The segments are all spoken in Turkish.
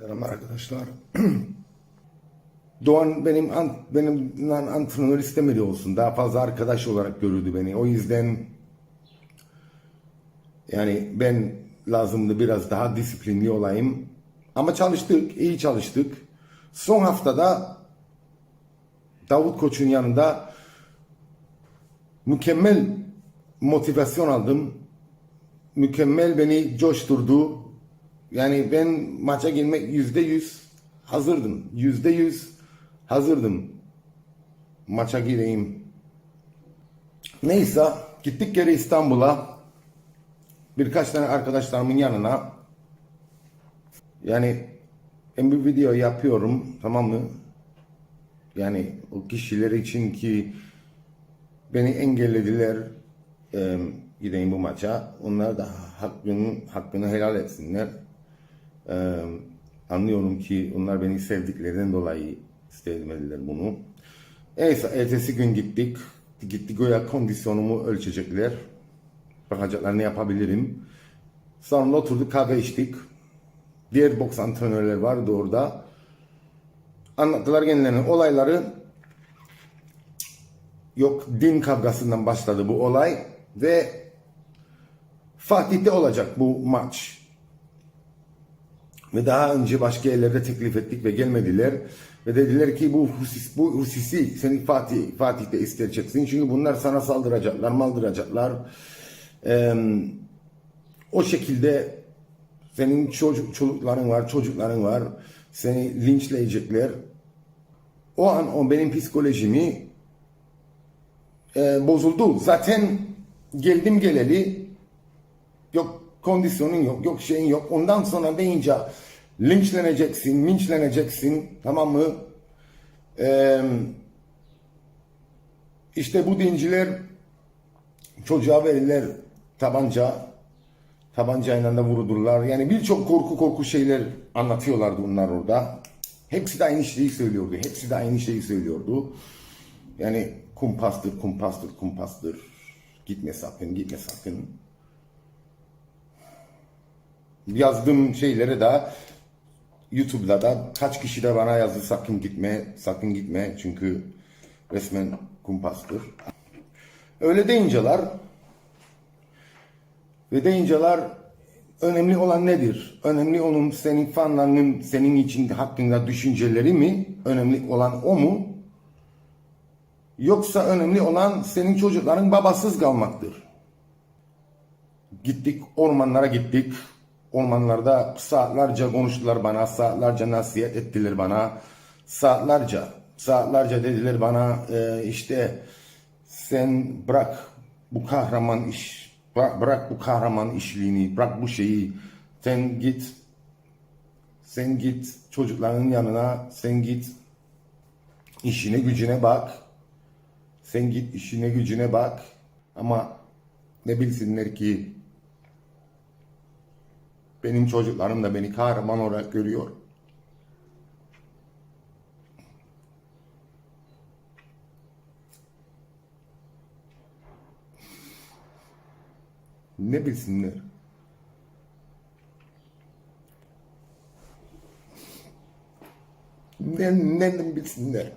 Selamlar arkadaşlar. Doğan benim an, benim antrenör istemedi olsun. Daha fazla arkadaş olarak görürdü beni. O yüzden yani ben lazımdı biraz daha disiplinli olayım. Ama çalıştık, iyi çalıştık. Son haftada Davut Koç'un yanında mükemmel motivasyon aldım. Mükemmel beni coşturdu. Yani ben maça girmek yüzde yüz hazırdım. Yüzde yüz hazırdım. Maça gireyim. Neyse gittik geri İstanbul'a. Birkaç tane arkadaşlarımın yanına. Yani ben bir video yapıyorum tamam mı? Yani o kişiler için ki beni engellediler e, gideyim bu maça. Onlar da hakkını, hakkını helal etsinler. Anlıyorum ki onlar beni sevdiklerinden dolayı istemediler bunu. Neyse ertesi gün gittik. Gittik göğe kondisyonumu ölçecekler. Bakacaklar ne yapabilirim. Sonra oturduk kahve içtik. Diğer boks antrenörler vardı orada. Anlattılar kendilerine olayları. Yok din kavgasından başladı bu olay ve Fatih'te olacak bu maç. Ve daha önce başka yerlerde teklif ettik ve gelmediler. Ve dediler ki bu husis, bu husisi seni Fatih Fatih'te isteyeceksin. Çünkü bunlar sana saldıracaklar, maldıracaklar. Ee, o şekilde senin çocuk, çocukların var, çocukların var. Seni linçleyecekler. O an o benim psikolojimi e, bozuldu. Zaten geldim geleli yok kondisyonun yok, yok şeyin yok. Ondan sonra deyince linçleneceksin, linçleneceksin tamam mı? Ee, işte bu dinciler çocuğa verirler tabanca, tabancayla da vurulurlar. Yani birçok korku korku şeyler anlatıyorlardı bunlar orada. Hepsi de aynı şeyi söylüyordu. Hepsi de aynı şeyi söylüyordu. Yani kumpastır, kumpastır, kumpastır. Gitme sakın, gitme sakın. Yazdığım şeyleri de YouTube'da da kaç kişi de bana yazdı sakın gitme, sakın gitme. Çünkü resmen kumpastır. Öyle deyinceler ve deyinceler önemli olan nedir? Önemli olan senin fanlarının senin için hakkında düşünceleri mi? Önemli olan o mu? Yoksa önemli olan senin çocukların babasız kalmaktır. Gittik ormanlara gittik. Ormanlarda saatlerce konuştular bana, saatlerce nasihat ettiler bana. Saatlerce, saatlerce dediler bana e, işte sen bırak bu kahraman iş, bırak, bırak bu kahraman işliğini, bırak bu şeyi. Sen git, sen git çocukların yanına, sen git işine gücüne bak. Sen git işine gücüne bak. Ama ne bilsinler ki benim çocuklarım da beni kahraman olarak görüyor. Ne bilsinler? Ne, ne bilsinler?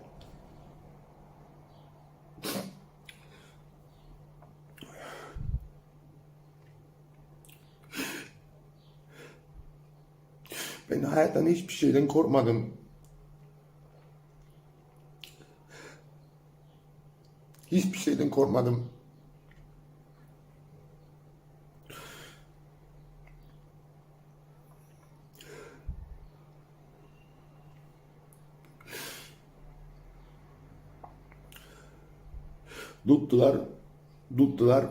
Ben hayattan hiçbir şeyden korkmadım. Hiçbir şeyden korkmadım. Tuttular, tuttular.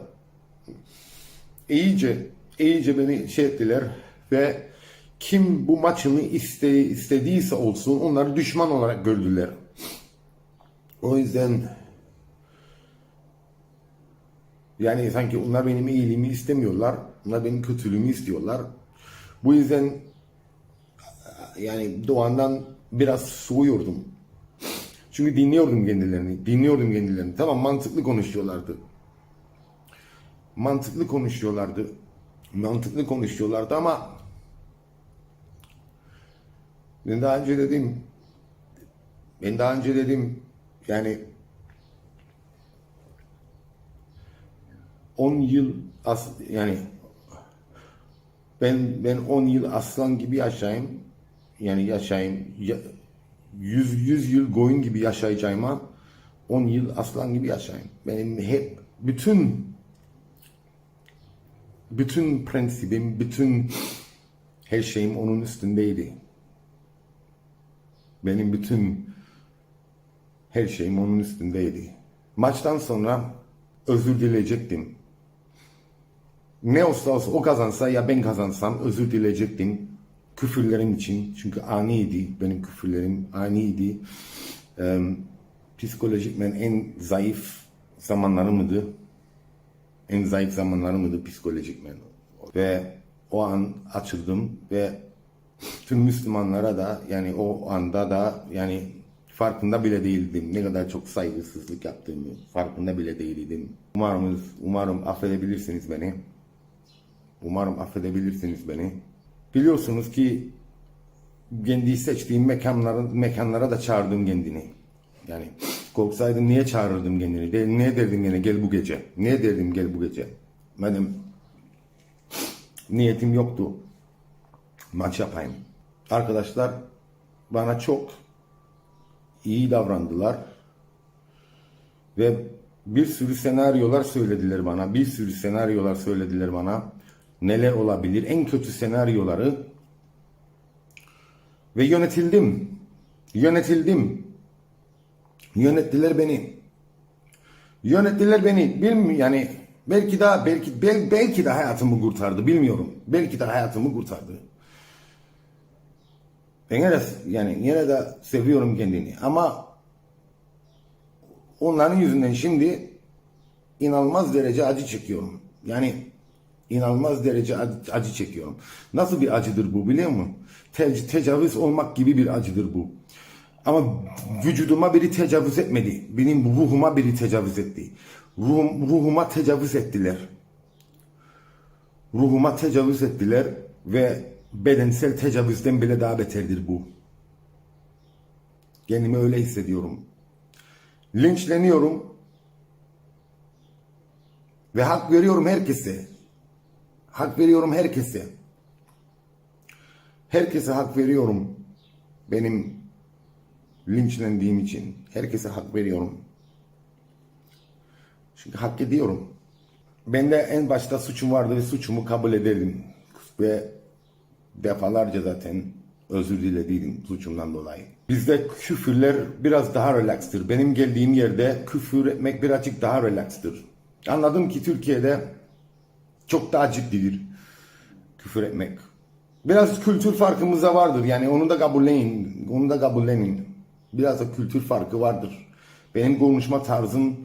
İyice, iyice beni şey ettiler ve kim bu maçını iste, istediyse olsun onları düşman olarak gördüler. O yüzden yani sanki onlar benim iyiliğimi istemiyorlar. Onlar benim kötülüğümü istiyorlar. Bu yüzden yani Doğan'dan biraz soğuyordum. Çünkü dinliyordum kendilerini. Dinliyordum kendilerini. Tamam mantıklı konuşuyorlardı. Mantıklı konuşuyorlardı. Mantıklı konuşuyorlardı ama Ben daha önce dedim. Ben daha önce dedim. Yani 10 yıl as yani ben ben 10 yıl aslan gibi yaşayayım. Yani yaşayayım. Ya, 100 100 yıl koyun gibi yaşayacağıma 10 yıl aslan gibi yaşayayım. Benim hep bütün bütün prensibim, bütün her şeyim onun üstündeydi. Benim bütün her şeyim onun üstündeydi. Maçtan sonra özür dileyecektim. Ne olsa olsa o kazansa ya ben kazansam özür dileyecektim. Küfürlerim için. Çünkü aniydi. Benim küfürlerim aniydi. Ee, psikolojikmen en zayıf zamanlarımdı. En zayıf zamanlarımdı psikolojikmen. Ve o an açıldım ve tüm Müslümanlara da yani o anda da yani farkında bile değildim. Ne kadar çok saygısızlık yaptığımı farkında bile değildim. Umarım, umarım affedebilirsiniz beni. Umarım affedebilirsiniz beni. Biliyorsunuz ki kendi seçtiğim mekanların, mekanlara da çağırdım kendini. Yani korksaydım niye çağırırdım kendini? De, niye derdim yine gel bu gece? Niye derdim gel bu gece? Benim niyetim yoktu. Maç yapayım. Arkadaşlar bana çok iyi davrandılar. Ve bir sürü senaryolar söylediler bana. Bir sürü senaryolar söylediler bana. Neler olabilir? En kötü senaryoları. Ve yönetildim. Yönetildim. Yönettiler beni. Yönettiler beni. Bilmiyorum yani belki daha belki bel, belki de hayatımı kurtardı bilmiyorum. Belki de hayatımı kurtardı. Ben yine yani yine de seviyorum kendini ama onların yüzünden şimdi inanılmaz derece acı çekiyorum. Yani inanılmaz derece acı, acı çekiyorum. Nasıl bir acıdır bu biliyor musun? Te, tecavüz olmak gibi bir acıdır bu. Ama vücuduma biri tecavüz etmedi. Benim ruhuma biri tecavüz etti. Ruhum, ruhuma tecavüz ettiler. Ruhuma tecavüz ettiler ve bedensel tecavüzden bile daha beterdir bu. Kendimi öyle hissediyorum. Linçleniyorum. Ve hak veriyorum herkese. Hak veriyorum herkese. Herkese hak veriyorum. Benim linçlendiğim için. Herkese hak veriyorum. Çünkü hak ediyorum. Ben de en başta suçum vardı ve suçumu kabul ederdim. Ve defalarca zaten özür dilediydim suçumdan dolayı. Bizde küfürler biraz daha relaxtır. Benim geldiğim yerde küfür etmek birazcık daha relaxtır. Anladım ki Türkiye'de çok daha ciddidir küfür etmek. Biraz kültür farkımız da vardır. Yani onu da kabullenin. Onu da kabullenin. Biraz da kültür farkı vardır. Benim konuşma tarzım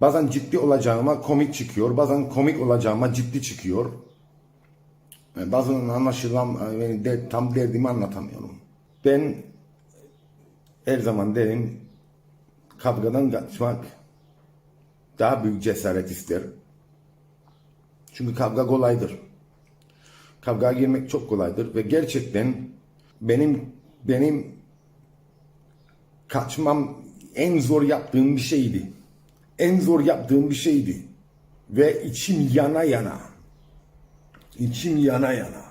bazen ciddi olacağıma komik çıkıyor. Bazen komik olacağıma ciddi çıkıyor. Bazen anlaşılan yani de, tam derdimi anlatamıyorum. Ben her zaman derim kavgadan kaçmak daha büyük cesaret ister. Çünkü kavga kolaydır. Kavgaya girmek çok kolaydır ve gerçekten benim benim kaçmam en zor yaptığım bir şeydi. En zor yaptığım bir şeydi. Ve içim yana yana. İçim yana yana.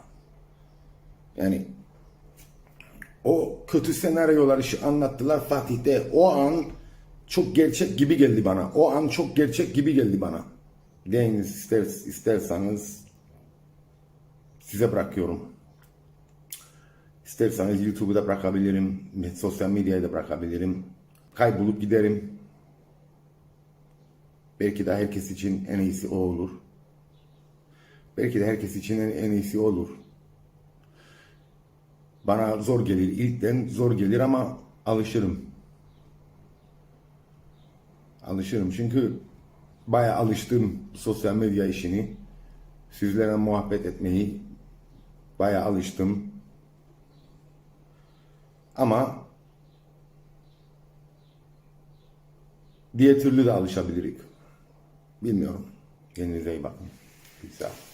Yani o kötü senaryolar işi anlattılar Fatih'te. O an çok gerçek gibi geldi bana. O an çok gerçek gibi geldi bana. Deyin ister, isterseniz size bırakıyorum. İsterseniz YouTube'u da bırakabilirim. Sosyal medyayı da bırakabilirim. Kaybolup giderim. Belki de herkes için en iyisi o olur. Belki de herkes için en, iyisi olur. Bana zor gelir. İlkten zor gelir ama alışırım. Alışırım. Çünkü bayağı alıştım sosyal medya işini. Sizlerle muhabbet etmeyi bayağı alıştım. Ama diğer türlü de alışabilirik. Bilmiyorum. Kendinize iyi bakın. Peace out.